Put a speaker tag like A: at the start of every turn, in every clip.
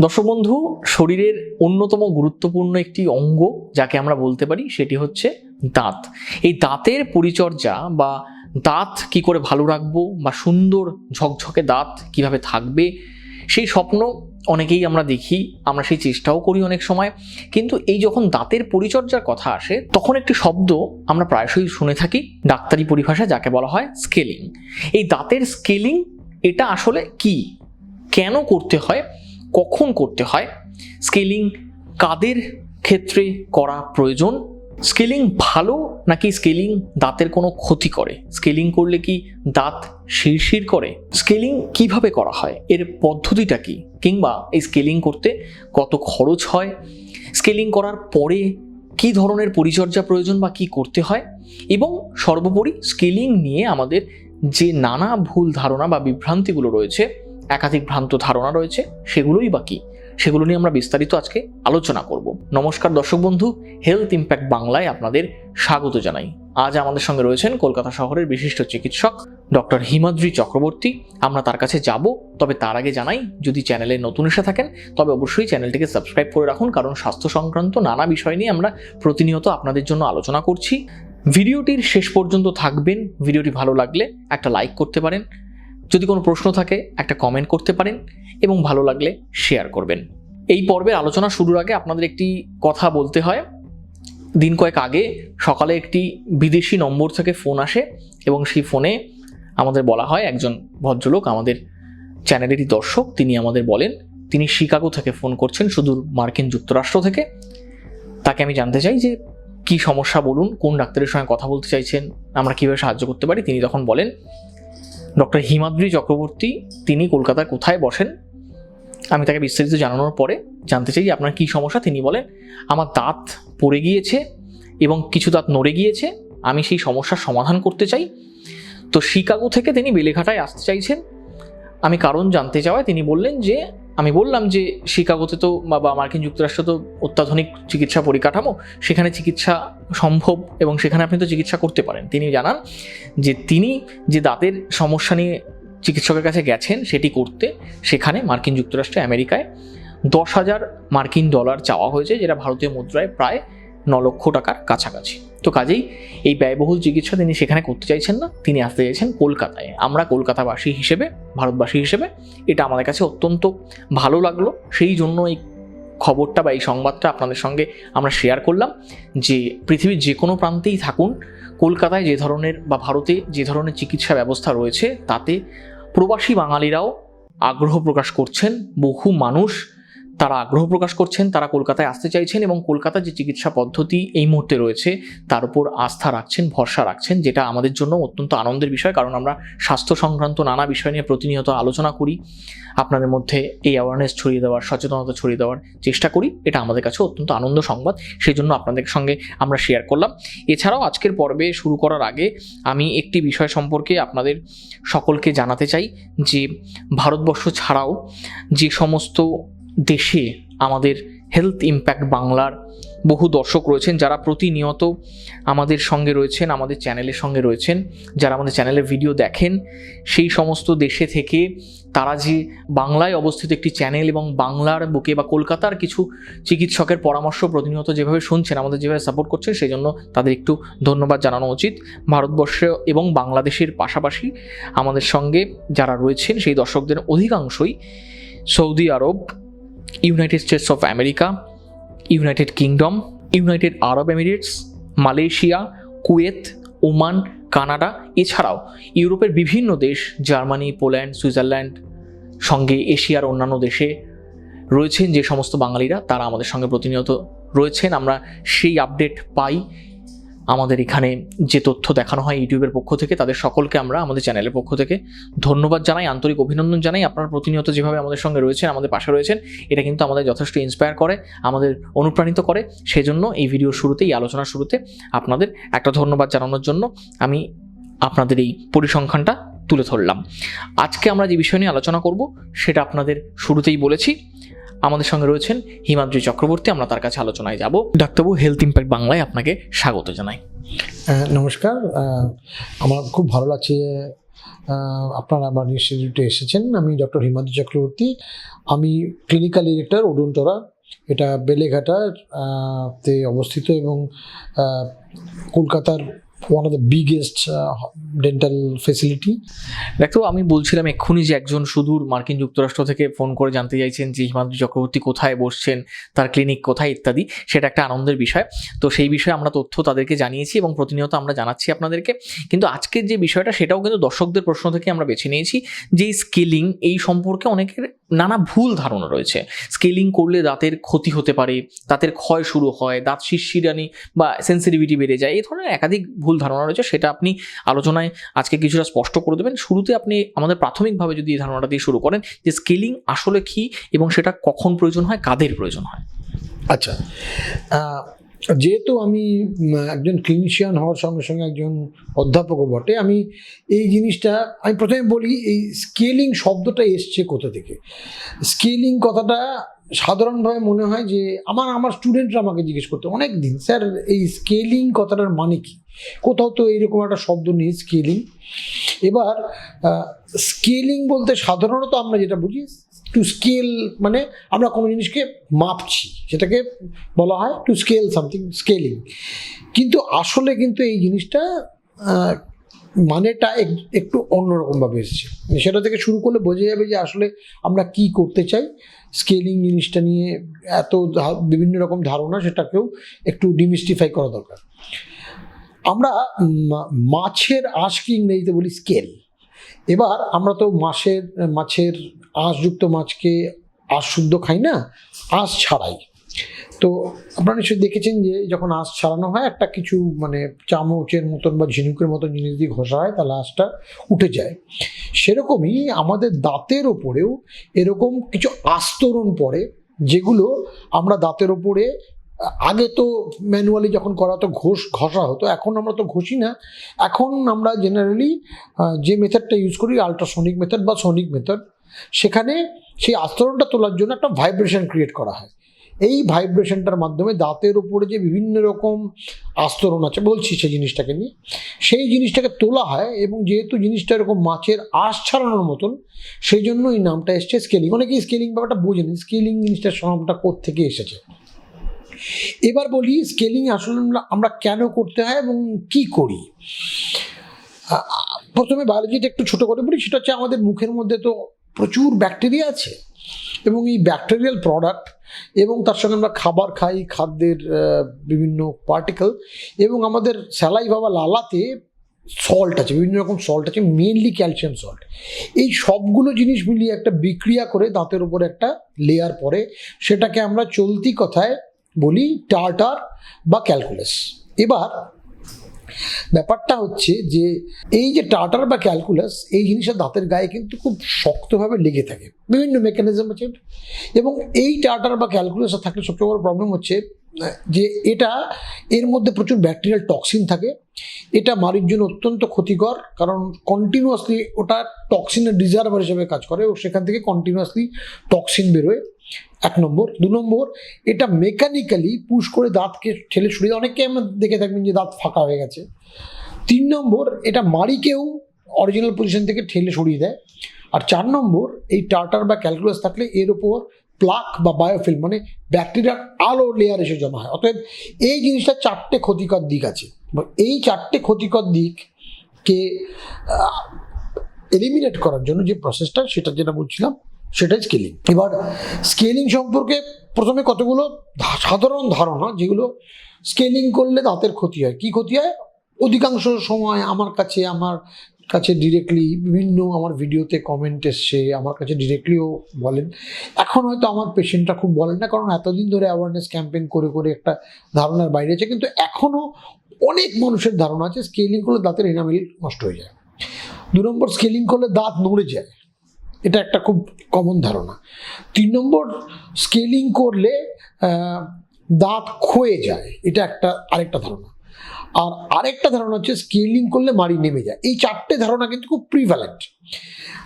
A: দর্শক বন্ধু, শরীরের অন্যতম গুরুত্বপূর্ণ একটি অঙ্গ যাকে আমরা বলতে পারি সেটি হচ্ছে দাঁত। এই দাঁতের পরিচর্যা বা দাঁত কি করে ভালো রাখব বা সুন্দর ঝকঝকে দাঁত কীভাবে থাকবে, সেই স্বপ্ন অনেকেই আমরা দেখি, আমরা সেই চেষ্টাও করি অনেক সময়। কিন্তু এই যখন দাঁতের পরিচর্যার কথা আসে, তখন একটি শব্দ আমরা প্রায়শই শুনে থাকি ডাক্তারি পরিভাষা যাকে বলা হয় স্কেলিং। এই দাঁতের স্কেলিং এটা আসলে কি? কেন করতে হয়? কখন করতে হয়? স্কেলিং কাদের ক্ষেত্রে করা প্রয়োজন? স্কেলিং ভালো নাকি স্কেলিং দাঁতের কোনো ক্ষতি করে? স্কেলিং করলে কি দাঁত শিরশির করে? স্কেলিং কীভাবে করা হয়? এর পদ্ধতিটা কি? কিংবা এই স্কেলিং করতে কত খরচ হয়? স্কেলিং করার পরে কি ধরনের পরিচর্যা প্রয়োজন বা কি করতে হয়? এবং সর্বোপরি স্কেলিং নিয়ে আমাদের যে নানা ভুল ধারণা বা বিভ্রান্তিগুলো রয়েছে একাধিক ভ্রান্ত ধারণা রয়েছে, সেগুলোই বা কি? সেগুলো নিয়ে আমরা বিস্তারিত আজকে আলোচনা করব। নমস্কার দর্শক বন্ধু হেলথ ইম্প্যাক্ট বাংলায় আপনাদের স্বাগত জানাই। আজ আমাদের সঙ্গে রয়েছেন কলকাতা শহরের বিশিষ্ট চিকিৎসক ডক্টর হিমাদ্রি চক্রবর্তী। আমরা তার কাছে যাব, তবে তার আগে জানাই, যদি চ্যানেলে নতুন এসে থাকেন, তবে অবশ্যই চ্যানেলটিকে সাবস্ক্রাইব করে রাখুন, কারণ স্বাস্থ্য সংক্রান্ত নানা বিষয় নিয়ে আমরা প্রতিনিয়ত আপনাদের জন্য আলোচনা করছি। ভিডিওটির শেষ পর্যন্ত থাকবেন, ভিডিওটি ভালো লাগলে একটা লাইক করতে পারেন যদি কোনো প্রশ্ন থাকে, একটা কমেন্ট করতে পারেন এবং ভালো লাগলে শেয়ার করবেন। এই পর্বের আলোচনা শুরুর আগে আপনাদের একটি কথা বলতে হয়। দিন কয়েক আগে সকালে একটি বিদেশি নম্বর থেকে ফোন আসে এবং সেই ফোনে আমাদের বলা হয়, একজন ভদ্রলোক আমাদের চ্যানেলেরই দর্শক, তিনি আমাদের বলেন, তিনি শিকাগো থেকে ফোন করছেন সুদূর মার্কিন যুক্তরাষ্ট্র থেকে। তাকে আমি জানতে চাই যে কি সমস্যা বলুন, কোন ডাক্তারের সঙ্গে কথা বলতে চাইছেন, আমরা কীভাবে সাহায্য করতে পারি? তিনি তখন বলেন ডক্টর হিমাদ্রি চক্রবর্তী, তিনি কলকাতার কোথায় বসেন? আমি তাকে বিস্তারিত জানানোর পরে জানতে চাই যে আপনার কী সমস্যা? তিনি বলেন, আমার দাঁত পড়ে গিয়েছে এবং কিছু দাঁত নড়ে গিয়েছে। আমি সেই সমস্যার সমাধান করতে চাই। তো শিকাগো থেকে তিনি বেলেঘাটায় আসতে চাইছেন। আমি কারণ জানতে চাওয়ায় তিনি বললেন যে আমি বললাম যে শিকাগোতে তো বা মার্কিন যুক্তরাষ্ট্র তো অত্যাধুনিক চিকিৎসা পরিকাঠামো, সেখানে চিকিৎসা সম্ভব এবং সেখানে আপনি তো চিকিৎসা করতে পারেন। তিনি জানান যে তিনি যে দাঁতের সমস্যা নিয়ে চিকিৎসকের কাছে গেছেন সেটি করতে, সেখানে মার্কিন যুক্তরাষ্ট্রে আমেরিকায় দশ হাজার মার্কিন ডলার চাওয়া হয়েছে, যেটা ভারতীয় মুদ্রায় প্রায় ন লক্ষ টাকার কাছাকাছি। তো কাজেই এই ব্যয়বহুল চিকিৎসা তিনি সেখানে করতে চাইছেন না। তিনি আসতে চাইছেন কলকাতায়। আমরা কলকাতাবাসী হিসেবে, ভারতবাসী হিসেবে এটা আমাদের কাছে অত্যন্ত ভালো লাগল। সেই জন্য এই খবরটা বা এই সংবাদটা আপনাদের সঙ্গে আমরা শেয়ার করলাম যে পৃথিবীর যে কোনো প্রান্তেই থাকুন, কলকাতায় যে ধরনের বা ভারতে যে ধরনের চিকিৎসা ব্যবস্থা রয়েছে, তাতে প্রবাসী বাঙালিরাও আগ্রহ প্রকাশ করছেন। বহু মানুষ তারা আগ্রহ প্রকাশ করছেন, তারা কলকাতায় আসতে চাইছেন এবং কলকাতার যে চিকিৎসা পদ্ধতি এই মুহূর্তে রয়েছে, তার উপর আস্থা রাখছেন, ভরসা রাখছেন, যেটা আমাদের জন্য অত্যন্ত আনন্দের বিষয়। কারণ আমরা স্বাস্থ্য সংক্রান্ত নানা বিষয় নিয়ে প্রতিনিয়ত আলোচনা করি। আপনাদের মধ্যে এই অ্যাওয়ারনেস ছড়িয়ে দেওয়ার, সচেতনতা ছড়িয়ে দেওয়ার চেষ্টা করি। এটা আমাদের কাছে অত্যন্ত আনন্দ সংবাদ। সেই জন্য আপনাদের সঙ্গে আমরা শেয়ার করলাম। এছাড়াও আজকের পর্বে শুরু করার আগে আমি একটি বিষয় সম্পর্কে আপনাদের সকলকে জানাতে চাই যে, ভারতবর্ষ ছাড়াও যে সমস্ত দেশে আমাদের হেলথ ইম্প্যাক্ট বাংলার বহু দর্শক রয়েছেন, যারা প্রতিনিয়ত আমাদের সঙ্গে রয়েছেন, আমাদের চ্যানেলের সঙ্গে রয়েছেন, যারা আমাদের চ্যানেলের ভিডিও দেখেন, সেই সমস্ত দেশে থেকে তারা যে বাংলায় অবস্থিত একটি চ্যানেল এবং বাংলার বুকে বা কলকাতার কিছু চিকিৎসকের পরামর্শ প্রতিনিয়ত যেভাবে শুনছেন, আমাদের যেভাবে সাপোর্ট করছেন, সেই জন্য তাদের একটু ধন্যবাদ জানানো উচিত। ভারতবর্ষ এবং বাংলাদেশের পাশাপাশি আমাদের সঙ্গে যারা রয়েছেন, সেই দর্শকদের অধিকাংশই Saudi Arab United States of America United Kingdom United Arab Emirates Malaysia Kuwait Oman Canada এছাড়াও ইউরোপের বিভিন্ন দেশ, জার্মানি, পোল্যান্ড, সুইজারল্যান্ড, সঙ্গে এশিয়ার অন্যান্য দেশে রয়েছেন যে সমস্ত বাঙালিরা, তারা আমাদের সঙ্গে প্রতিনিয়ত রয়েছেন। আমরা সেই আপডেট পাই আমাদের এখানে যে তথ্য দেখানো হয় ইউটিউবের পক্ষ থেকে, তাদের সকলকে আমরা আমাদের চ্যানেলের পক্ষ থেকে ধন্যবাদ জানাই, আন্তরিক অভিনন্দন জানাই। আপনারা প্রতিনিয়ত যেভাবে আমাদের সঙ্গে রয়েছেন, আমাদের পাশে রয়েছেন, এটা কিন্তু আমাদের যথেষ্ট ইন্সপায়ার করে, আমাদের অনুপ্রাণিত করে। সেজন্য এই ভিডিওর শুরুতে এই আলোচনার শুরুতে আপনাদের একটা ধন্যবাদ জানানোর জন্য আমি আপনাদের এই পরিসংখ্যানটা তুলে ধরলাম। আজকে আমরা যে বিষয় নিয়ে আলোচনা করব, সেটা আপনাদের শুরুতেই বলেছি। আমাদের সঙ্গে রয়েছেন হিমাদ্রি চক্রবর্তী, আমরা তার কাছে আলোচনায় যাব। ডাক্তারবাবু হেলথ ইম্প্যাক্ট বাংলায় আপনাকে স্বাগত জানাই।
B: নমস্কার। আমার খুব ভালো লাগছে যে আপনারা আমার ইনস্টিটিউটে এসেছেন। আমি ডক্টর হিমাদ্রি চক্রবর্তী। আমি ক্লিনিক্যাল ডিরেক্টর ওডুনটোরা এটা বেলেঘাটার তে অবস্থিত এবং কলকাতার one of the biggest dental facility
A: ডাক্তারবাবু আমি বলছিলাম এক্ষুনি যে একজন সুদূর মার্কিন যুক্তরাষ্ট্র থেকে ফোন করে জানতে চাইছেন যে হিমাদ্রি চক্রবর্তী কোথায় বসছেন, তার ক্লিনিক কোথায় ইত্যাদি, সেটা একটা আনন্দের বিষয়। তো সেই বিষয়ে আমরা তথ্য তাদেরকে জানিয়েছি এবং প্রতিনিয়ত আমরা জানাচ্ছি আপনাদেরকে। কিন্তু আজকের যে বিষয়টা, সেটাও কিন্তু দর্শকদের প্রশ্ন থেকে আমরা বেছে নিয়েছি যে স্কেলিং এই সম্পর্কে অনেকের নানা ভুল ধারণা রয়েছে। স্কেলিং করলে দাঁতের ক্ষতি হতে পারে, দাঁতের ক্ষয় শুরু হয়, দাঁত শিরশিরানি বা সেন্সিটিভিটি বেড়ে যায়, এই ধরনের একাধিক ভুল ধারণা রয়েছে, সেটা আপনি আলোচনায় আজকে কিছুটা স্পষ্ট করে দেবেন। শুরুতে আপনি আমাদের প্রাথমিকভাবে যদি এই ধারণাটা দিয়ে শুরু করেন যে স্কেলিং আসলে কি এবং সেটা কখন প্রয়োজন হয়, কাদের প্রয়োজন হয়?
B: আচ্ছা যেহেতু আমি একজন ক্লিনিশিয়ান হওয়ার সঙ্গে সঙ্গে একজন অধ্যাপকও বটে, আমি এই জিনিসটা, আমি প্রথমে বলি, এই স্কেলিং শব্দটা এসছে কোথা থেকে? স্কেলিং কথাটা সাধারণভাবে মনে হয় যে আমার আমার স্টুডেন্টরা আমাকে জিজ্ঞেস করতে অনেক দিন স্যার, এই স্কেলিং কথাটার মানে কি? কোথাও তো এইরকম একটা শব্দ নেই স্কেলিং এবার স্কেলিং বলতে সাধারণত আমরা যেটা বুঝি টু স্কেল মানে আমরা কোনো জিনিসকে মাপছি, সেটাকে বলা হয় টু স্কেল সামথিং স্কেলিং কিন্তু আসলে কিন্তু এই জিনিসটা মানেটা এক- একটু অন্যরকমভাবে এসেছে। সেটা থেকে শুরু করলে বোঝা যাবে যে আসলে আমরা কি করতে চাই। স্কেলিং জিনিসটা নিয়ে এত বিভিন্ন রকম ধারণা সেটাকেও একটু ডিমিস্টিফাই করা দরকার। আমরা মাছের আঁশকে ইংরেজিতে বলি স্কেল এবার আমরা তো মাছের মাছের আঁশযুক্ত মাছকে আঁশ শুদ্ধ খাই না, আঁশ ছাড়াই। তো আপনারা নিশ্চয়ই দেখেছেন যে যখন আঁশ ছাড়ানো হয়, একটা কিছু মানে চামচের মতন বা ঝিনুকের মতন জিনিস দিয়ে ঘষা হয়, তাহলে আঁশটা উঠে যায়। সেরকমই আমাদের দাঁতের ওপরেও এরকম কিছু আস্তরণ পড়ে, যেগুলো আমরা দাঁতের ওপরে, আগে তো ম্যানুয়ালি যখন করা হতো, ঘোষ, ঘষা হতো, এখন আমরা তো ঘষি না। এখন আমরা জেনারেলি যে মেথডটা ইউজ করি, আলট্রাসনিক মেথড বা সনিক মেথড, সেখানে সেই আস্তরণটা তোলার জন্য একটা ভাইব্রেশন ক্রিয়েট করা হয়। এই ভাইব্রেশনটার মাধ্যমে দাঁতের উপরে যে বিভিন্ন রকম আস্তরণ আছে, বলছি সেই জিনিসটাকে নিয়ে। সেই জিনিসটাকে তোলা হয় এবং যেহেতু জিনিসটা এরকম মাছের আঁশ ছাড়ানোর মতন, সেই জন্য এই নামটা এসছে স্কেলিং। অনেকেই স্কেলিং ব্যাপারটা বোঝেনি স্কেলিং জিনিসটার নামটা থেকে এসেছে? এবার বলি, স্কেলিং আসলে আমরা- কেন করতে হয় এবং কি করি? প্রথমে বায়োলজিটা একটু ছোট করে বলি, সেটা হচ্ছে আমাদের মুখের মধ্যে তো প্রচুর ব্যাকটেরিয়া আছে। এবং এই ব্যাকটেরিয়াল প্রোডাক্ট এবং তার সঙ্গে আমরা খাবার খাই, খাদ্যের বিভিন্ন পার্টিকেল এবং আমাদের স্যালাই বাবা লালাতে সল্ট আছে, বিভিন্ন রকম সল্ট আছে মেনলি ক্যালসিয়াম সল্ট এই সবগুলো জিনিস মিলিয়ে একটা বিক্রিয়া করে দাঁতের উপরে একটা লেয়ার পড়ে, সেটাকে আমরা চলতি কথায় বলি টার্টার বা ক্যালকুলাস এবার ব্যাপারটা হচ্ছে যে এই যে টার্টার বা ক্যালকুলাস, এই জিনিসটা দাঁতের গায়ে কিন্তু খুব শক্তভাবে লেগে থাকে। বিভিন্ন মেকানিজম আছে। এবং এই টার্টার বা ক্যালকুলাসটা থাকলে সবচেয়ে বড় প্রবলেম হচ্ছে, যে এটা, এর মধ্যে প্রচুর ব্যাকটেরিয়াল টক্সিন থাকে। এটা মারির জন্য অত্যন্ত ক্ষতিকর, কারণ কন্টিনিউয়াসলি ওটা টক্সিনের ডিজার্ভার হিসেবে কাজ করে ও সেখান থেকে কন্টিনিউয়াসলি টক্সিন বেরোয়। এক নম্বর। দু নম্বর, এটা মেকানিক্যালি পুশ করে দাঁতকে ঠেলে সরিয়ে দেয়। অনেকে আমরা দেখে থাকবেন যে দাঁত ফাঁকা হয়ে গেছে। তিন নম্বর, এটা মাড়িকেও অরিজিনাল পজিশন থেকে ঠেলে সরিয়ে দেয়। আর চার নম্বর, এই টার্টার বা ক্যালকুলাস থাকলে এর ওপর প্লাক বা বায়োফিল মানে ব্যাকটেরিয়ার আলো লেয়ার এসে জমা হয়। অতএব এই জিনিসটা চারটে ক্ষতিকর দিক আছে। এই চারটে ক্ষতিকর দিককে এলিমিনেট করার জন্য যে প্রসেসটা সেটা যেটা বলছিলাম সেটাই স্কেলিং এবার স্কেলিং সম্পর্কে প্রথমে কতগুলো সাধারণ ধারণা যেগুলো স্কেলিং করলে দাঁতের ক্ষতি হয়। কি ক্ষতি হয়? অধিকাংশ সময় আমার কাছে আমার কাছে ডিরেক্টলি বিভিন্ন আমার ভিডিওতে কমেন্ট এসছে, আমার কাছে ডিরেক্টলিও বলেন। এখন হয়তো আমার পেশেন্টরা খুব বলেন না, কারণ এতদিন ধরে অ্যাওয়ারনেস ক্যাম্পেইন করে করে একটা ধারণার বাইরে আছে। কিন্তু এখনও অনেক মানুষের ধারণা আছে স্কেলিং করলে দাঁতের এনামেল নষ্ট হয়ে যায়। দু নম্বর স্কেলিং করলে দাঁত নড়ে যায়। এটা একটা খুব কমন ধারণা। তিন নম্বর স্কেলিং করলে দাঁত ক্ষয়ে যায়। এটা একটা, আরেকটা ধারণা। আর আরেকটা ধারণা হচ্ছে স্কেলিং করলে মাড়ি নেমে যায়। এই চারটে ধারণা কিন্তু খুব প্রিভ্যালেন্ট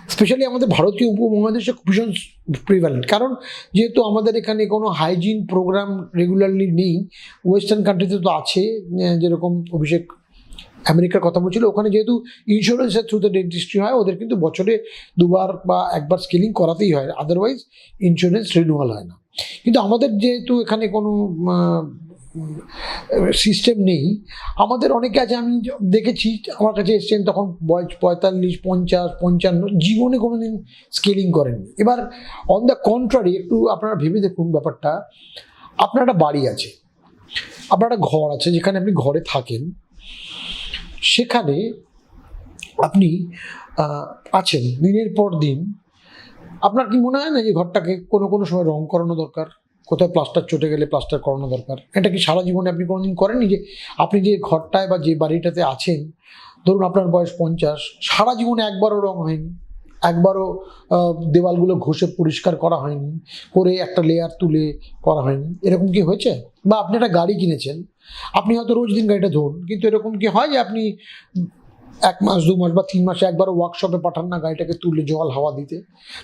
B: স্পেশালি আমাদের ভারতীয় উপমহাদেশে খুব ভীষণ প্রিভ্যালেন্ট কারণ যেহেতু আমাদের এখানে কোনো হাইজিন প্রোগ্রাম রেগুলারলি নেই ওয়েস্টার্ন কান্ট্রিতে তো আছে যেরকম অভিষেক আমেরিকার কথা বলছিল, ওখানে যেহেতু ইন্স্যুরেন্সের থ্রুতে ডেন্টিস্ট্রি হয়, ওদের কিন্তু বছরে দুবার বা একবার স্কেলিং করাতেই হয় আদারওয়াইজ ইন্স্যুরেন্স রিনিউয়াল হয় না। কিন্তু আমাদের যেহেতু এখানে কোনো সিস্টেম নেই, আমাদের অনেকে আছে, আমি দেখেছি, আমার কাছে এসছেন তখন বয়স পঁয়তাল্লিশ, পঞ্চাশ, পঞ্চান্ন, জীবনে কোনো দিন স্কেলিং করেননি। এবার অন দ্য কন্ট্রারি একটু আপনারা ভেবে দেখুন ব্যাপারটা, আপনার একটা বাড়ি আছে, আপনার একটা ঘর আছে, যেখানে আপনি ঘরে থাকেন সেখানে আপনি আছেন দিনের পর দিন। আপনার কি মনে হয় না যে ঘরটাকে কোনো কোনো সময় রং করানো দরকার? কোথাও প্লাস্টার চটে গেলে প্লাস্টার করানো দরকার? এটা কি সারা জীবনে আপনি কোনোদিন করেননি যে আপনি যে ঘরটায় বা যে বাড়িটাতে আছেন, ধরুন আপনার বয়স পঞ্চাশ, সারা জীবনে একবারও রং হয়নি। একবারও দেওয়ালগুলো ঘষে পরিষ্কার করা হয়নি, করে একটা লেয়ার তুলে করা হয়নি। এরকম কি হয়েছে? বা আপনি একটা গাড়ি কিনেছেন, আপনি হয়তো রোজ দিন গাড়িটা ধরুন কিন্তু এরকম কি হয় যে আপনি এক মাস, দু মাস বা তিন মাসে একবার ওয়ার্কশপে পাঠান না গাড়িটাকে তুলে জল, হাওয়া দিতে?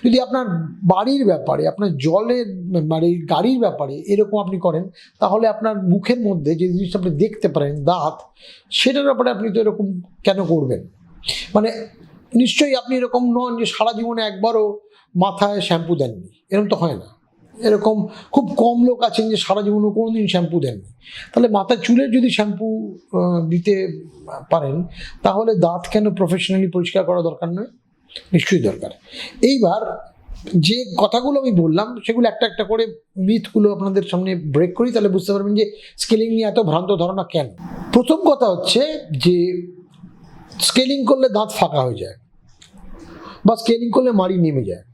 B: যদি আপনার বাড়ির ব্যাপারে, আপনার জলের মানে গাড়ির ব্যাপারে এরকম আপনি করেন, তাহলে আপনার মুখের মধ্যে যে জিনিসটা আপনি দেখতে পারেন, দাঁত, সেটার ব্যাপারে আপনি তো এরকম কেন করবেন? মানে নিশ্চয়ই আপনি এরকম নন যে সারা জীবনে একবারও মাথায় শ্যাম্পু দেননি। এরকম তো হয় না। এরকম খুব কম লোক আছেন যে সারা জীবনে কোনো দিন শ্যাম্পু দেননি। তাহলে মাথার চুলের যদি শ্যাম্পু দিতে পারেন, তাহলে দাঁত কেন প্রফেশনালি পরিষ্কার করা দরকার নয়? নিশ্চয়ই দরকার। এইবার যে কথাগুলো আমি বললাম, সেগুলো একটা একটা করে মিথগুলো আপনাদের সামনে ব্রেক করি, তাহলে বুঝতে পারবেন যে স্কেলিং নিয়ে এত ভ্রান্ত ধারণা কেন? প্রথম কথা হচ্ছে যে স্কেলিং করলে দাঁত ফাঁকা হয়ে যায়। বা স্কেলিং করলে মাড়ি নেমে যায়।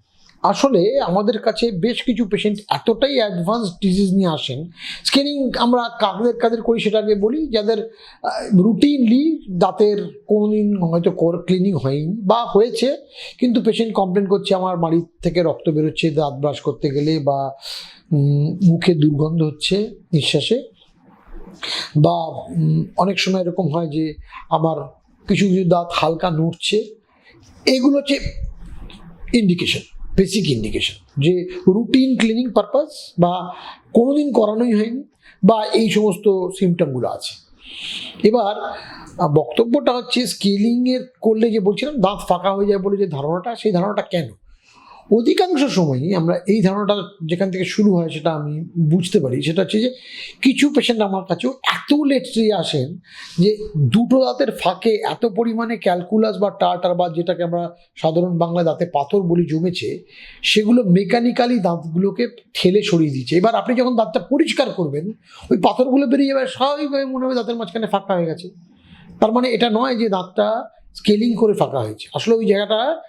B: আসলে আমাদের কাছে বেশ কিছু পেশেন্ট এতটাই অ্যাডভান্স ডিজিজ নিয়ে আসেন। স্কেলিং আমরা কাদের কাদের করি সেটা আগে বলি, যাদের রুটিনলি দাঁতের কোনোদিন হয়তো ক্লিনিং হয়নি বা হয়েছে, কিন্তু পেশেন্ট কমপ্লেন করছে আমার বাড়ির থেকে রক্ত বেরোচ্ছে, দাঁত ব্রাশ করতে গেলে বা মুখে দুর্গন্ধ হচ্ছে নিঃশ্বাসে। বা অনেক সময় এরকম হয় যে আমার কিছু কিছু দাঁত হালকা নড়ছে এগুলো হচ্ছে ইন্ডিকেশন বেসিক ইন্ডিকেশন যে রুটিন ক্লিনিং পারপাস বা কোনোদিন করানোই হয়নি বা এই সমস্ত সিমটমগুলো আছে। এবার বক্তব্যটা হচ্ছে স্কেলিংয়ের করলে যে বলছিলাম, দাঁত ফাঁকা হয়ে যায় বলে যে ধারণাটা, সেই ধারণাটা কেন? অধিকাংশ সময়ই আমরা এই ধারণাটা যেখান থেকে শুরু হয় সেটা আমি বুঝতে পারি। সেটা হচ্ছে যে কিছু পেশেন্ট আমার কাছেও এত লেটলি আসেন যে দুটো দাঁতের ফাঁকে এত পরিমাণে ক্যালকুলাস বা টার্টার বা যেটাকে আমরা সাধারণ বাংলায় দাঁতে পাথর বলি জমেছে, সেগুলো মেকানিক্যালি দাঁতগুলোকে ঠেলে সরিয়ে দিচ্ছে। এবার আপনি যখন দাঁতটা পরিষ্কার করবেন, ওই পাথরগুলো বেরিয়ে যাবে, স্বাভাবিকভাবে মনে হবে দাঁতের মাঝখানে ফাঁকা হয়ে গেছে। তার মানে এটা নয় যে দাঁতটা স্কেলিং করে ফাঁকা হয়েছে। আসলে ওই জায়গাটা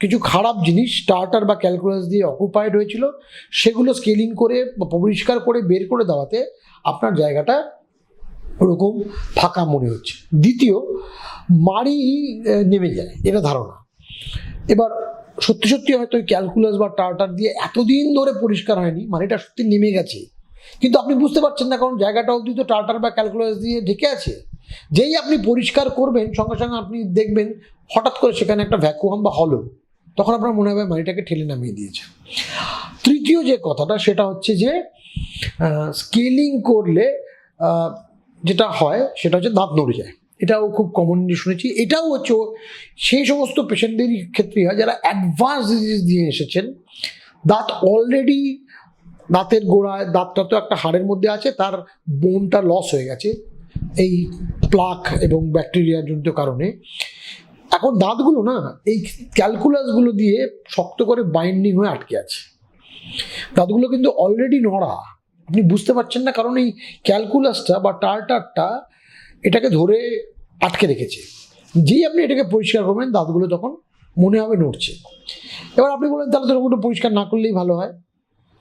B: কিছু খারাপ জিনিস স্টার্টার বা ক্যালকুলাস দিয়ে অকুপাইড হয়েছিল সেগুলো স্কেলিং করে পরিষ্কার করে বের করে দেওয়াতে আপনার জায়গাটা ওরকম ফাঁকা মনে হচ্ছে। দ্বিতীয় আহ, নেমে যায় এটা ধারণা। এবার সত্যি সত্যি হয়তো ওই ক্যালকুলাস বা টার্টার দিয়ে এতদিন ধরে পরিষ্কার হয়নি মাড়িটা সত্যি নেমে গেছে। কিন্তু আপনি বুঝতে পারছেন না কারণ জায়গাটা অবধি তো টার্টার বা ক্যালকুলাস দিয়ে ঢেকে আছে। যেই আপনি পরিষ্কার করবেন সঙ্গে সঙ্গে আপনি দেখবেন হঠাৎ করে সেখানে একটা ভ্যাকুয়াম বা হলো তখন আপনার মনে হবে মাড়িটাকে ঠেলে নামিয়ে দিয়েছে। তৃতীয় যে কথাটা সেটা হচ্ছে যে স্কেলিং করলে যেটা হয় সেটা হচ্ছে দাঁত নড়ে যায়। এটাও খুব কমনলি শুনেছি। এটাও হচ্ছে সেই সমস্ত পেশেন্টদেরই ক্ষেত্রে হয় যারা অ্যাডভান্স ডিজিজ দিয়ে এসেছেন। দাঁত অলরেডি দাঁতের গোড়ায়, দাঁতটা তো একটা হাড়ের মধ্যে আছে, তার বোনটা লস হয়ে গেছে। এই প্লাক এবং ব্যাকটেরিয়ার জনিত কারণে। এখন দাঁতগুলো না, এই ক্যালকুলাসগুলো দিয়ে শক্ত করে বাইন্ডিং হয়ে আটকে আছে। দাঁতগুলো কিন্তু অলরেডি নড়া। আপনি বুঝতে পারছেন না কারণ এই ক্যালকুলাসটা বা টার্টারটা এটাকে ধরে আটকে রেখেছে। যেই আপনি এটাকে পরিষ্কার করবেন, দাঁতগুলো তখন মনে হবে নড়ছে। এবার আপনি বলেন, তাহলে তো ওটা পরিষ্কার না করলেই ভালো হয়।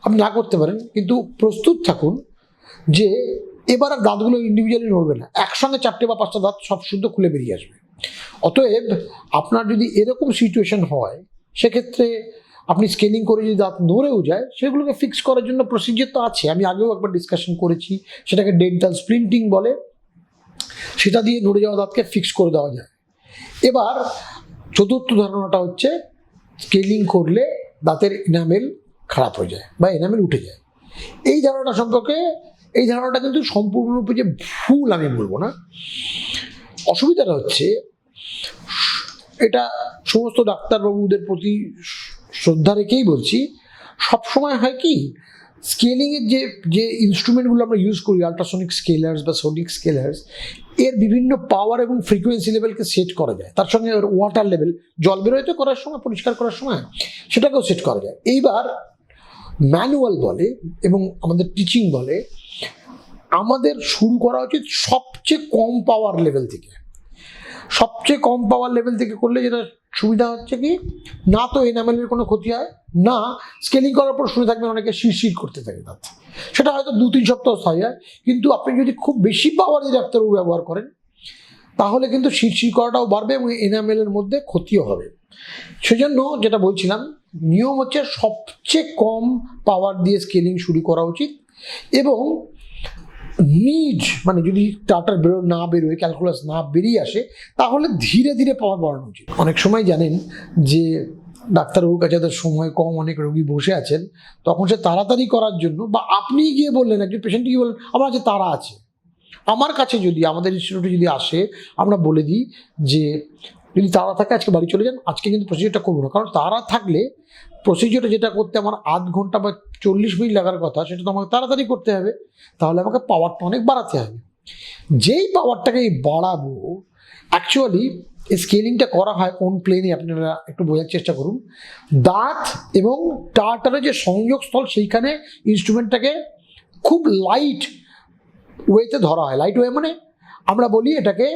B: আপনি না করতে পারেন, কিন্তু প্রস্তুত থাকুন যে এবার আর দাঁতগুলো ইন্ডিভিজুয়ালি নড়বে না। একসঙ্গে চারটে বা পাঁচটা দাঁত সব শুদ্ধ খুলে বেরিয়ে আসবে। অতএব আপনার যদি এরকম সিচুয়েশন হয়, সেক্ষেত্রে আপনি স্কেলিং করে যদি দাঁত নড়েও যায়, সেগুলোকে ফিক্স করার জন্য প্রসিজার তো আছে। আমি আগেও একবার ডিসকাশন করেছি, সেটাকে ডেন্টাল স্প্লিন্টিং বলে। সেটা দিয়ে নড়ে যাওয়া দাঁতকে ফিক্স করে দেওয়া যায়। এবার চতুর্থ ধারণাটা হচ্ছে স্কেলিং করলে দাঁতের ইনামেল খারাপ হয়ে যায় বা এনামেল উঠে যায়। এই ধারণা সম্পর্কে, এই ধারণাটা কিন্তু সম্পূর্ণরূপে যে ভুল আমি বলব না। অসুবিধাটা হচ্ছে এটা সমস্ত ডাক্তারবাবুদের প্রতি শ্রদ্ধা রেখেই বলছি, সবসময় হয় কি স্কেলিংয়ের যে যে ইনস্ট্রুমেন্টগুলো আমরা ইউজ করি আল্ট্রাসনিক স্কেলার্স বা সোনিক স্কেলার্স এর বিভিন্ন পাওয়ার এবং ফ্রিকোয়েন্সি লেভেলকে সেট করা যায়। তার সঙ্গে ওয়াটার লেভেল জল বেরোয় তো করার সময়, পরিষ্কার করার সময়, সেটাকেও সেট করা যায়। এইবার ম্যানুয়াল বলে এবং আমাদের টিচিং বলে, আমাদের শুরু করা উচিত সবচেয়ে কম পাওয়ার লেভেল থেকে। সবচেয়ে কম পাওয়ার লেভেল থেকে করলে যেটা সুবিধা হচ্ছে কি, না তো এনামেলের কোনো ক্ষতি হয়, না স্কেলিং করার পর শুনে থাকবেন অনেকে শিরশির করতে থাকে তাতে সেটা হয়তো দু তিন সপ্তাহ স্থায়ী হয়, কিন্তু আপনি যদি খুব বেশি পাওয়ারের ডাক্তারবাবু ব্যবহার করেন, তাহলে কিন্তু শিরশির করাটাও বাড়বে এবং এনামেলের মধ্যে ক্ষতিও হবে। সেজন্য যেটা বলছিলাম, নিয়ম হচ্ছে সবচেয়ে কম পাওয়ার দিয়ে স্কেলিং শুরু করা উচিত এবং নিড মানে যদি টাটার বেরো, না বেরোয় ক্যালকুলাস না বেরিয়ে আসে, তাহলে ধীরে ধীরে পাওয়ার বাড়ানো উচিত। অনেক সময় জানেন যে ডাক্তারবাবুর কাছে তাদের সময় কম, অনেক রোগী বসে আছেন, তখন সে তাড়াতাড়ি করার জন্য, বা আপনি গিয়ে বললেন, একজন পেশেন্ট গিয়ে বললেন, আমার কাছে তারা আছে। আমার কাছে যদি, আমাদের ইনস্টিটিউটে যদি আসে, আমরা বলে দিই যে যদি তারা থাকে, আজকে বাড়ি চলে যান, আজকে কিন্তু প্রসিডিওরটা করব না। কারণ তারা থাকলে প্রসিডিওরটা যেটা করতে আমার আধ ঘণ্টা বা চল্লিশ মিনিট লাগার কথা, সেটা তো আমাকে তাড়াতাড়ি করতে হবে। তাহলে আমাকে পাওয়ারটা অনেক বাড়াতে হবে। যেই পাওয়ারটাকে বাড়াবো অ্যাকচুয়ালি স্কেলিংটা করা হয় কোন প্লেনে আপনারা একটু বোঝার চেষ্টা করুন। দাঁত এবং টাটারের যে সংযোগস্থল, সেইখানে ইনস্ট্রুমেন্টটাকে খুব লাইট ওয়েতে ধরা হয়। লাইট ওয়ে মানে আমরা বলি এটাকে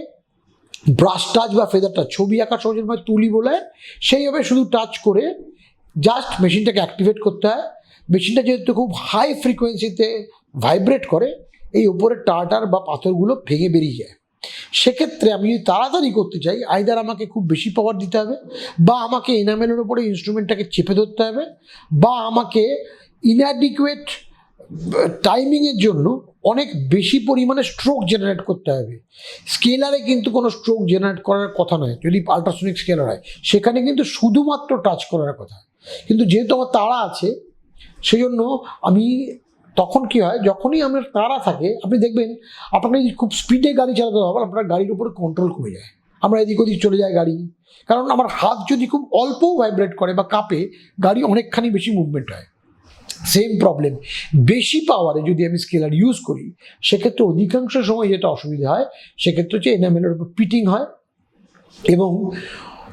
B: ব্রাশ টাচ বা ফেদার টাচ ছবি আঁকা সহজের মধ্যে তুলি বলে সেইভাবে শুধু টাচ করে জাস্ট মেশিনটাকে অ্যাক্টিভেট করতে হয়। মেশিনটা যেহেতু খুব হাই ফ্রিকোয়েন্সিতে ভাইব্রেট করে, এই ওপরের টাটার বা পাথরগুলো ভেঙে বেরিয়ে যায়। সেক্ষেত্রে আমি যদি তাড়াতাড়ি করতে চাই আইদার আমাকে খুব বেশি পাওয়ার দিতে হবে বা আমাকে এনামেলের ওপরে ইনস্ট্রুমেন্টটাকে চেপে ধরতে হবে বা আমাকে ইনঅ্যাডিকুয়েট টাইমিংয়ের জন্য অনেক বেশি পরিমাণে স্ট্রোক জেনারেট করতে হবে। স্কেলারে কিন্তু কোনো স্ট্রোক জেনারেট করার কথা নয়, যদি আল্ট্রাসনিক স্কেলার হয়। সেখানে কিন্তু শুধুমাত্র টাচ করার কথা। কিন্তু যেহেতু আমার তাড়া আছে সেই জন্য আমি তখন কি হয়, যখনই আমার তাড়া থাকে, আপনি দেখবেন আপনাকে খুব স্পিডে গাড়ি চালাতে হবে আপনার গাড়ির উপরে কন্ট্রোল কমে যায়। আমরা এদিক ওদিক চলে যায় গাড়ি। কারণ আমার হাত যদি খুব অল্পও ভাইব্রেট করে বা কাঁপে, গাড়ি অনেকখানি বেশি মুভমেন্ট হয়। সেম প্রবলেম বেশি পাওয়ারে যদি আমি স্কেলার ইউজ করি, সেক্ষেত্রে অধিকাংশ সময় যেটা অসুবিধা হয়, সেক্ষেত্রে হচ্ছে এনামেলের উপর পিটিং হয় এবং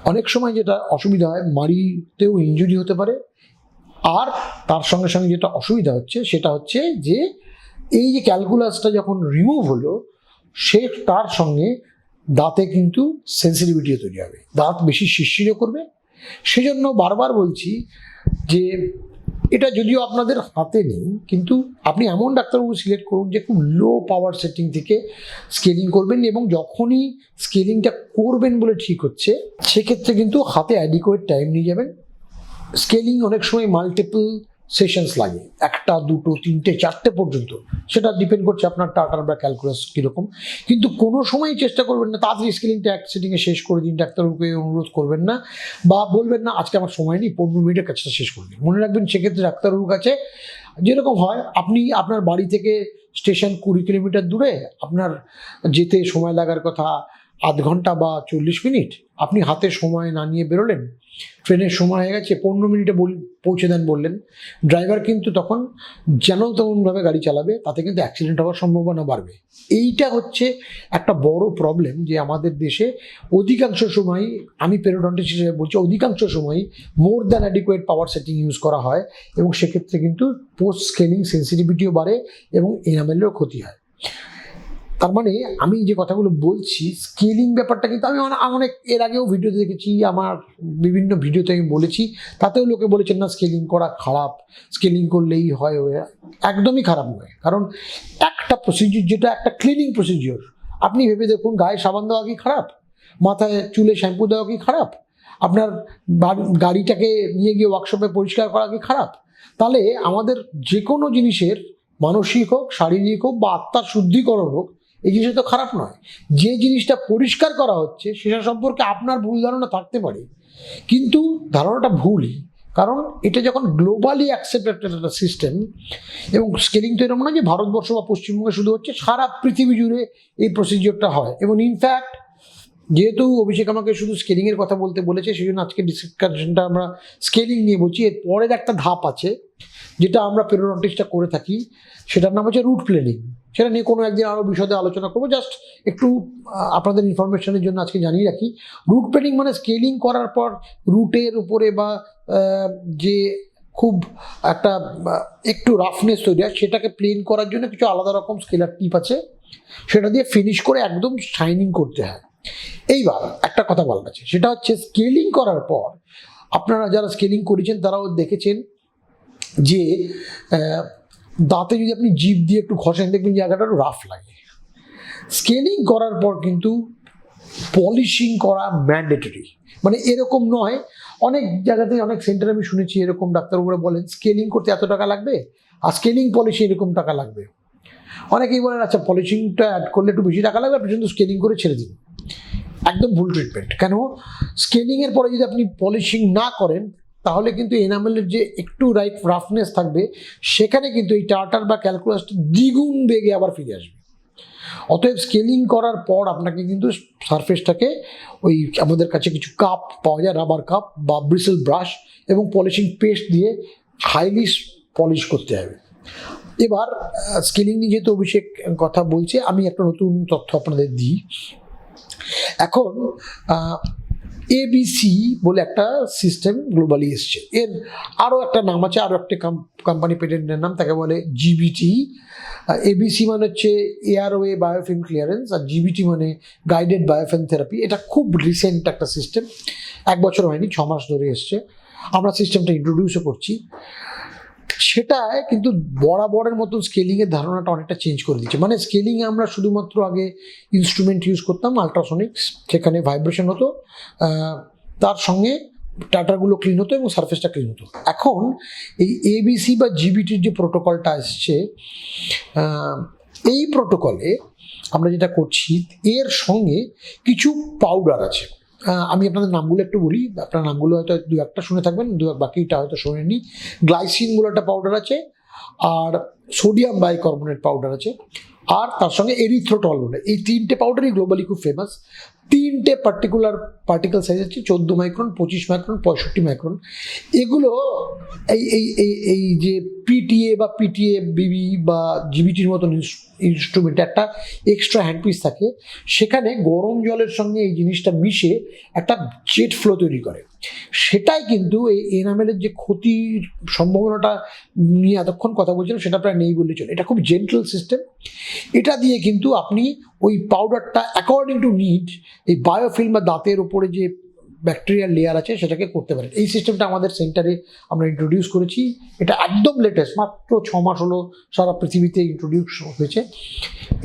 B: অনেক সময় যেটা অসুবিধা হয়, মাড়িতেও ইঞ্জুরি হতে পারে। আর তার সঙ্গে সঙ্গে যেটা অসুবিধা হচ্ছে, সেটা হচ্ছে যে এই যে ক্যালকুলাসটা যখন রিমুভ হলো, সে তার সঙ্গে দাঁতে কিন্তু সেন্সিটিভিটিও তৈরি হবে। দাঁত বেশি শিরশিরও করবে। সেজন্য বারবার বলছি যে এটা যদিও আপনাদের হাতে নেই, কিন্তু আপনি এমন ডাক্তারবাবু সিলেক্ট করুন যে খুব লো পাওয়ার সেটিং থেকে স্কেলিং করবেন এবং যখনই স্কেলিংটা করবেন বলে ঠিক হচ্ছে, সেক্ষেত্রে কিন্তু হাতে অ্যাডিকোয়েট টাইম নিয়ে যাবেন। স্কেলিং অনেক সময় মাল্টিপল সেশনস লাগে একটা, দুটো, তিনটে, চারটে পর্যন্ত, সেটা ডিপেন্ড করছে আপনার টাটার বা ক্যালকুলাস কীরকম। কিন্তু কোনো সময়ই চেষ্টা করবেন না, তাড়াতাড়ি স্কেলিংটা এক সেটিংয়ে শেষ করে দিন, ডাক্তারবাবুকে অনুরোধ করবেন না, বা বলবেন না, আজকে আমার সময় নেই, পনেরো মিনিটের কাজটা শেষ করে দিন। মনে রাখবেন সেক্ষেত্রে ডাক্তারবাবুর কাছে যেরকম হয়, আপনি আপনার বাড়ি থেকে স্টেশন কুড়ি কিলোমিটার দূরে আপনার যেতে সময় লাগার কথা আধ ঘণ্টা বা চল্লিশ মিনিট? আপনি হাতে সময় না নিয়ে বেরোলেন। ট্রেনের সময় হয়ে গেছে, পনেরো মিনিটে পৌঁছে দেন বললেন। ড্রাইভার কিন্তু তখন যেন তেমনভাবে গাড়ি চালাবে, তাতে কিন্তু অ্যাক্সিডেন্ট হওয়ার সম্ভাবনা বাড়বে। এইটা হচ্ছে একটা বড় প্রবলেম যে আমাদের দেশে অধিকাংশ সময়, আমি পেরোডন্টিস্ট হিসেবে বলছি, অধিকাংশ সময় more than adequate power setting use করা হয় এবং সেক্ষেত্রে কিন্তু পোস্ট স্কেলিং সেন্সিটিভিটিও বাড়ে এবং এনামেলেরও ক্ষতি হয়। তার মানে আমি যে কথাগুলো বলছি স্কেলিং ব্যাপারটা কিন্তু আমি অনেক এর আগেও ভিডিওতে দেখেছি, আমার বিভিন্ন ভিডিওতে আমি বলেছি, তাতেও লোকে বলেছেন না স্কেলিং করা খারাপ স্কেলিং করলেই হয় একদমই খারাপ নয়। কারণ একটা প্রসিডিউর যেটা একটা ক্লিনিং প্রসিডিওর আপনি ভেবে দেখুন গায়ে সাবান দেওয়া কি খারাপ? মাথায় চুলে শ্যাম্পু দেওয়া কি খারাপ? আপনার গাড়িটাকে নিয়ে গিয়ে ওয়ার্কশপে পরিষ্কার করা কি খারাপ? তাহলে আমাদের যে কোনো জিনিসের মানসিক হোক, শারীরিক হোক বা আত্মার শুদ্ধিকরণ হোক এই জিনিসটা তো খারাপ নয়। যে জিনিসটা পরিষ্কার করা হচ্ছে, সেটা সম্পর্কে আপনার ভুল ধারণা থাকতে পারে। কিন্তু ধারণাটা ভুলই। কারণ এটা যখন গ্লোবালি অ্যাকসেপ্টেড একটা সিস্টেম এবং স্কেলিং তো এরকম না যে ভারতবর্ষ বা পশ্চিমবঙ্গে শুধু হচ্ছে, সারা পৃথিবী জুড়ে এই প্রসিজিওরটা হয়। এবং ইনফ্যাক্ট যেহেতু অভিষেক আমাকে শুধু স্কেলিং এর কথা বলতে বলেছে, সেই জন্য আজকে ডিসকাশনটা আমরা স্কেলিং নিয়ে বলছি। এর পরের একটা ধাপ আছে। যেটা আমরা পেরোনটিসটা করে থাকি, সেটার নাম হচ্ছে রুট প্ল্যানিং সেটা নিয়ে কোনো একদিন আরও বিশদে আলোচনা করব। জাস্ট একটু আপনাদের ইনফরমেশনের জন্য আজকে জানিয়ে রাখি। রুট প্ল্যানিং মানে স্কেলিং করার পর রুটের উপরে বা যে খুব একটা একটু রাফনেস তৈরি হয়, সেটাকে প্লেন করার জন্য কিছু আলাদা রকম স্কেলার টিপ আছে। সেটা দিয়ে ফিনিশ করে একদম শাইনিং করতে হয়। এইবার একটা কথা বলার আছে। সেটা হচ্ছে স্কেলিং করার পর আপনারা যারা স্কেলিং করেছেন, তারাও দেখেছেন যে দাঁতে যদি আপনি জিভ দিয়ে একটু ঘষেন, দেখবেন জায়গাটা একটু রাফ লাগে। স্কেলিং করার পর কিন্তু পলিশিং করা ম্যান্ডেটরি মানে এরকম নয়, অনেক জায়গাতে, অনেক সেন্টারে আমি শুনেছি এরকম ডাক্তারবাবুরা বলেন স্কেলিং করতে এত টাকা লাগবে? আর স্কেলিং পলিশি এরকম টাকা লাগবে? অনেকেই বলেন আচ্ছা পলিশিংটা অ্যাড করলে একটু বেশি টাকা লাগবে, আপনি কিন্তু স্কেলিং করে ছেড়ে দিন। একদম ভুল ট্রিটমেন্ট কেন? স্কেলিংয়ের পরে যদি আপনি পলিশিং না করেন তাহলে কিন্তু এনামেলের যে একটু রাইট রাফনেস থাকবে, সেখানে কিন্তু এই টার্টার বা ক্যালকুলাসটা দ্বিগুণ বেগে আবার ফিরে আসবে। অতএব স্কেলিং করার পর আপনাকে কিন্তু সারফেসটাকে ওই আমাদের কাছে কিছু কাপ পাওয়া যায় রাবার কাপ বা ব্রিসেল ব্রাশ এবং পলিশিং পেস্ট দিয়ে হাইলি পলিশ করতে হবে। এবার স্কেলিং নিয়ে যেহেতু অভিষেক কথা বলছে, আমি একটা নতুন তথ্য আপনাদের দিই। এখন এবিসি বলে একটা সিস্টেম গ্লোবালি এসছে। এর আরও একটা নাম আছে, আরও একটা কোম্পানি পেটেন্টের নাম, তাকে বলে জিবিটি এবিসি মানে হচ্ছে এয়ারওয়ে বায়োফিল্ম ক্লিয়ারেন্স আর জিবিটি মানে গাইডেড বায়োফিল্ম থেরাপি এটা খুব রিসেন্ট একটা সিস্টেম এক বছর হয়নি, ছ মাস ধরে এসছে। আমরা সিস্টেমটা ইন্ট্রোডিউসও করছি। সেটায় কিন্তু বরাবরের মতন স্কেলিংয়ের ধারণাটা অনেকটা চেঞ্জ করে দিচ্ছে। মানে স্কেলিংয়ে আমরা শুধুমাত্র আগে ইনস্ট্রুমেন্ট ইউজ করতাম আলট্রাসনিক্স সেখানে ভাইব্রেশন হতো তার সঙ্গে টাটাগুলো ক্লিন হতো এবং সারফেসটা ক্লিন হতো। এখন এই এবিসি বা জিবিটির যে প্রোটোকলটা আসছে এই প্রোটোকলে আমরা যেটা করছি, এর সঙ্গে কিছু পাউডার আছে। আমি আপনাদের নামগুলো একটু বলি, আপনার নামগুলো হয়তো দু একটা শুনে থাকবেন, দু এক বাকিটা হয়তো শোনেননি। গ্লাইসিন বলে একটা পাউডার আছে, আর সোডিয়াম বাইকার্বনেট পাউডার আছে, আর তার সঙ্গে এরিথ্রোটল বলে। এই তিনটে পাউডারই গ্লোবালি খুব ফেমাস তিনটে পার্টিকুলার পার্টিকেল সাইজ হচ্ছে চোদ্দ মাইক্রন পঁচিশ মাইক্রন পঁয়ষট্টি মাইক্রন এগুলো এই এই এই এই যে পিটিএ বা পিটিএ বিবি বা জিবিটির মতন ইনস্ট্রুমেন্ট একটা এক্সট্রা হ্যান্ডপিস থাকে, সেখানে গরম জলের সঙ্গে এই জিনিসটা মিশে একটা জেট ফ্লো তৈরি করে। সেটাই কিন্তু এই এনামেলের যে ক্ষতির সম্ভাবনাটা নিয়ে এতক্ষণ কথা বলছিলাম, সেটা প্রায় নেই বললে চলে। এটা খুব জেন্টাল সিস্টেম এটা দিয়ে কিন্তু আপনি ওই পাউডারটা অ্যাকর্ডিং টু নিড এই বায়োফিল্ম বা দাঁতের ওপরে যে ব্যাকটেরিয়াল লেয়ার আছে সেটাকে করতে পারেন এই সিস্টেমটা আমাদের সেন্টারে আমরা ইন্ট্রোডিউস করেছি। এটা একদম লেটেস্ট মাত্র ছ মাস হলো সারা পৃথিবীতে ইন্ট্রোডিউস হয়েছে।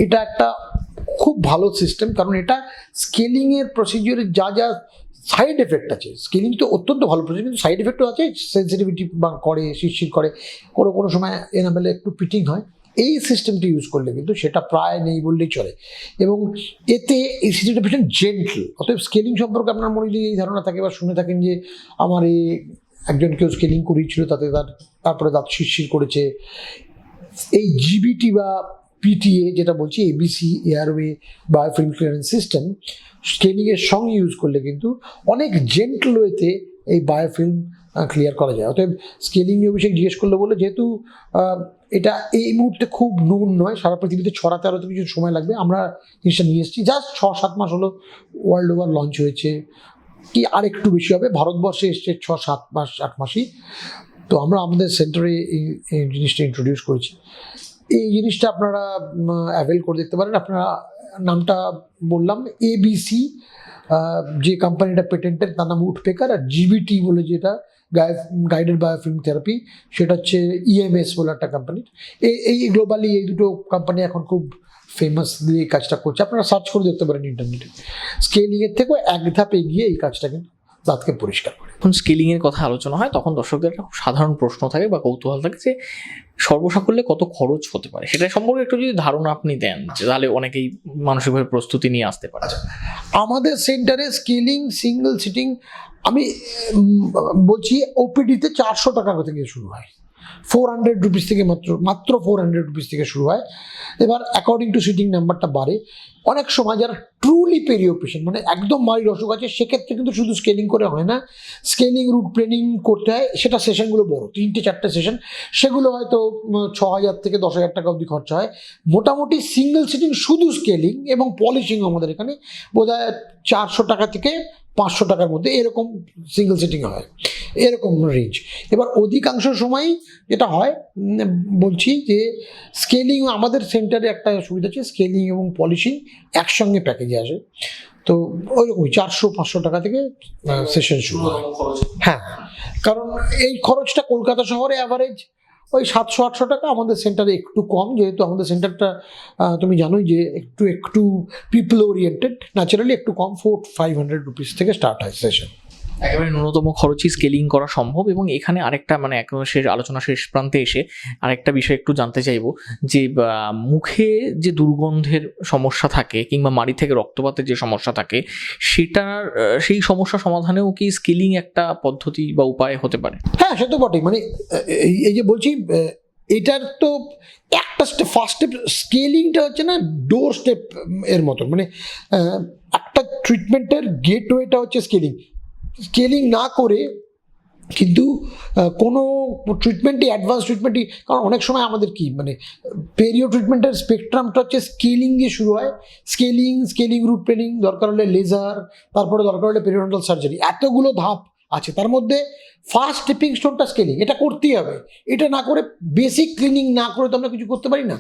B: এটা একটা খুব ভালো সিস্টেম কারণ এটা স্কেলিংয়ের প্রসিজিওরের যা যা সাইড এফেক্ট আছে। স্কেলিং তো অত্যন্ত ভালো প্রসিজিওর কিন্তু সাইড এফেক্টও আছে সেন্সিটিভিটি বা করে, শিরশির করে। কোনো কোনো সময় এনামেলে একটু পিটিং হয়। এই সিস্টেমটি ইউজ করলে কিন্তু সেটা প্রায় নেই বললেই চলে। এবং এতে এই সিস্টেমটা ভীষণ জেন্টল অতএব স্কেলিং সম্পর্কে আপনার মনে যদি এই ধারণা থাকে বা শুনে থাকেন যে আমার এই একজন কেউ স্কেলিং করিয়েছিল তাতে তার, তারপরে দাঁত শিরশির করেছে, এই জিবিটি বা পিটিএ যেটা বলছি ABC airway biofilm clearance system স্কেলিংয়ের সঙ্গে ইউজ করলে কিন্তু অনেক জেন্টল ওয়েতে এই বায়োফিল্ম ক্লিয়ার করা যায়। অতএব স্কেলিং নিয়ে অভিষেক জিজ্ঞেস করলে বলে, যেহেতু এটা এই মুহূর্তে খুব নুন নয়, সারা পৃথিবীতে ছড়াতে আরও তো কিছু সময় লাগবে। আমরা জিনিসটা নিয়ে এসেছি। জাস্ট ছ সাত মাস হলো ওয়ার্ল্ড ওভার লঞ্চ হয়েছে। কি আর একটু বেশি হবে? ভারতবর্ষে এসছে ছ সাত মাস, আট মাসই। তো আমরা আমাদের সেন্টারে এই এই জিনিসটা ইন্ট্রোডিউস করেছি। এই জিনিসটা আপনারা অ্যাভেল করে দেখতে পারেন। আপনারা নামটা বললাম এবিসি যে কোম্পানিটা পেটেন্টের তার নাম উঠপেকার আর জিবিটি বলে যেটা গাইডেড বাই বায়োফিল্ম থেরাপি সেটা হচ্ছে ইএমএস বলে একটা কোম্পানি এই এই গ্লোবালি এই দুটো কোম্পানি এখন খুব ফেমাস দিয়ে এই কাজটা করছে। আপনারা সার্চ করে দেখতে পারেন ইন্টারনেটে স্কেলিংয়ের থেকেও এক ধাপ এগিয়ে এই কাজটা কিন্তু দাঁতকে পরিষ্কার করে।
A: যখন স্কেলিং এর কথা আলোচনা হয় তখন দর্শকদের একটা সাধারণ প্রশ্ন থাকে বা কৌতূহল থাকে যে সর্বসাকল্যে কত খরচ হতে পারে? সেটা সম্পর্কে একটু যদি ধারণা আপনি দেন তাহলে অনেকেই মানসিকভাবে প্রস্তুতি নিয়ে আসতে পারে।
B: আমাদের সেন্টারে স্কেলিং সিঙ্গেল সিটিং আমি বলছি ওপিডিতে চারশো টাকা থেকে শুরু হয়। ফোর হান্ড্রেড রুপিস থেকে মাত্র মাত্র ফোর হান্ড্রেড রুপিস থেকে শুরু হয়। এবার অ্যাকর্ডিং টু সিটিং নাম্বারটা বাড়ে। অনেক সময় যারা ট্রুলি পেরিও পেশেন্ট মানে একদম মারির অসুখ আছে, সেক্ষেত্রে কিন্তু শুধু স্কেলিং করে হয় না। স্কেলিং রুট প্লেনিং করতে হয়, সেটা সেশনগুলো বড়, তিনটে চারটে সেশন সেগুলো হয়তো ছ হাজার থেকে দশ হাজার টাকা অবধি খরচা হয়। মোটামুটি সিঙ্গেল সিটিং শুধু স্কেলিং এবং পলিশিং আমাদের এখানে। বোধ হয় চারশো টাকা থেকে পাঁচশো টাকার মধ্যে এরকম সিঙ্গেল সিটিং হয়। এরকম রেঞ্জ এবার অধিকাংশ সময় যেটা হয় বলছি যে স্কেলিং আমাদের সেন্টারে একটা সুবিধা আছে স্কেলিং এবং পলিশিং একসঙ্গে প্যাকেজে আসে। তো ওই রকমই চারশো পাঁচশো টাকা থেকে সেশন শুরু হয়। হ্যাঁ কারণ এই খরচটা কলকাতা শহরে অ্যাভারেজ ওই সাতশো আটশো টাকা আমাদের সেন্টারে একটু কম যেহেতু আমাদের সেন্টারটা তুমি জানোই যে একটু একটু পিপল ওরিয়েন্টেড ন্যাচারালি একটু কম ফোর ফাইভ হান্ড্রেড রুপিস থেকে স্টার্ট হয় সেশন
A: একেবারে ন্যূনতম খরচই স্কেলিং করা সম্ভব এবং এখানে আরেকটা মানে একেবারে শেষ আলোচনা শেষ প্রান্তে এসে আরেকটা বিষয় একটু জানতে চাইব যে মুখে যে দুর্গন্ধের সমস্যা থাকে কিংবা মাড়ি থেকে রক্তপাতের যে সমস্যা থাকে, সেটার সেই সমস্যা সমাধানেও কি স্কেলিং একটা পদ্ধতি বা উপায় হতে পারে?
B: হ্যাঁ সে তো বটেই। মানে এই যে বলছি এটার তো একটা স্টেপ ফার্স্ট স্টেপ স্কেলিংটা হচ্ছে না ডোর স্টেপ এর মতন। মানে একটা ট্রিটমেন্টের গেটওয়েটা হচ্ছে স্কেলিং স্কেলিং না করে কিন্তু কোনো ট্রিটমেন্টই অ্যাডভান্স ট্রিটমেন্টই কারণ অনেক সময় আমাদের কি মানে পেরিও ট্রিটমেন্টের স্পেকট্রামটা হচ্ছে স্কেলিং দিয়ে শুরু হয়। স্কেলিং স্কেলিং রুট প্লেনিং দরকার হলে লেজার তারপরে দরকার হলে পেরিওডাল সার্জারি এতগুলো ধাপ আছে। তার মধ্যে ফার্স্ট স্টেপিং স্টোনটা স্কেলিং এটা করতেই হবে। এটা না করে বেসিক ক্লিনিং না করে তো আমরা কিছু করতে পারি না।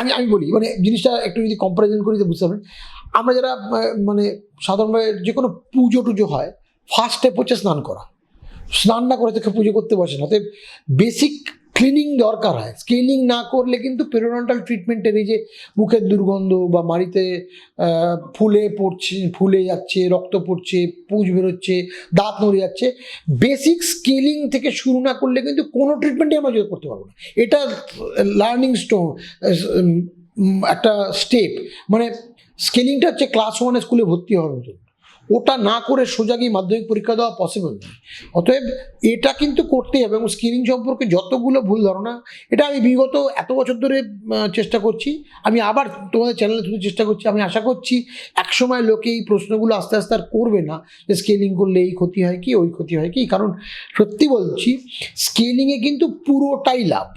B: আমি আমি বলি মানে জিনিসটা একটু যদি কম্পারিজন করি তো বুঝতে পারবেন। আমরা যারা মানে সাধারণভাবে যে কোনো পুজো টুজো হয় ফার্স্ট হচ্ছে স্নান করা। স্নান না করে থেকে পুজো করতে বসে না। অতএব বেসিক ক্লিনিং দরকার হয়। স্কেলিং না করলে কিন্তু পেরোনান্টাল ট্রিটমেন্টের এই যে মুখের দুর্গন্ধ বা মাড়িতে ফুলে পড়ছে, ফুলে যাচ্ছে, রক্ত পড়ছে, পুজ বেরোচ্ছে, দাঁত নড়ে যাচ্ছে বেসিক স্কেলিং থেকে শুরু না করলে কিন্তু কোনো ট্রিটমেন্টই আমরা যোগ করতে পারব না। এটা লার্নিং স্টোন একটা স্টেপ মানে স্কেলিংটা হচ্ছে ক্লাস ওয়ানে স্কুলে ভর্তি হওয়ার মতন ওটা না করে সোজা গিয়ে মাধ্যমিক পরীক্ষা দেওয়া পসিবল নয়। অতএব এটা কিন্তু করতেই হবে এবং স্কিলিং সম্পর্কে যতগুলো ভুল ধারণা, এটা আমি বিগত এত বছর ধরে চেষ্টা করছি। আমি আবার তোমাদের চ্যানেলে থ্রু চেষ্টা করছি। আমি আশা করছি একসময় লোকে এই প্রশ্নগুলো আস্তে আস্তে আর করবে না যে স্কেলিং করলে এই ক্ষতি হয় কি, ওই ক্ষতি হয় কি। কারণ সত্যি বলছি, স্কেলিংয়ে কিন্তু পুরোটাই লাভ।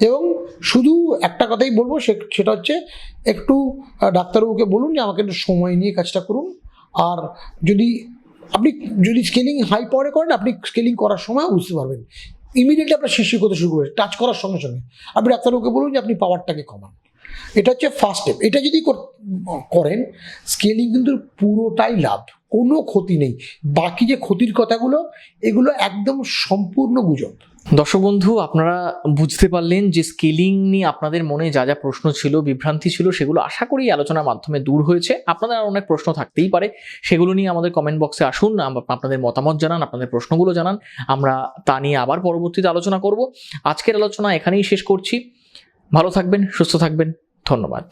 B: এবং শুধু একটা কথাই বলব সেটা হচ্ছে একটু ডাক্তারবাবুকে বলুন যে আমাকে একটু সময় নিয়ে কাজটা করুন। আর যদি আপনি, যদি স্কেলিং হাই পাওয়ারে করেন, আপনি স্কেলিং করার সময় বুঝতে পারবেন। ইমিডিয়েটলি আপনার শিশির করতে শুরু করে টাচ করার সঙ্গে সঙ্গে। আপনি ডাক্তারবাবুকে বলুন যে আপনি পাওয়ারটাকে কমান। এটা হচ্ছে ফার্স্ট স্টেপ এটা যদি করেন স্কেলিং কিন্তু পুরোটাই লাভ। কোনো ক্ষতি নেই। বাকি যে ক্ষতির কথাগুলো, এগুলো একদম সম্পূর্ণ গুজব।
A: দর্শক বন্ধু, আপনারা বুঝতে পারলেন যে স্কেলিং নিয়ে আপনাদের মনে যা যা প্রশ্ন ছিল, বিভ্রান্তি ছিল, সেগুলো আশা করি আলোচনার মাধ্যমে দূর হয়েছে। আপনাদের আর অনেক প্রশ্ন থাকতেই পারে। সেগুলো নিয়ে আমাদের কমেন্ট বক্সে আসুন আপনাদের মতামত জানান, আপনাদের প্রশ্নগুলো জানান। আমরা তা নিয়ে আবার পরবর্তীতে আলোচনা করব। আজকের আলোচনা এখানেই শেষ করছি। ভালো থাকবেন, সুস্থ থাকবেন। ধন্যবাদ।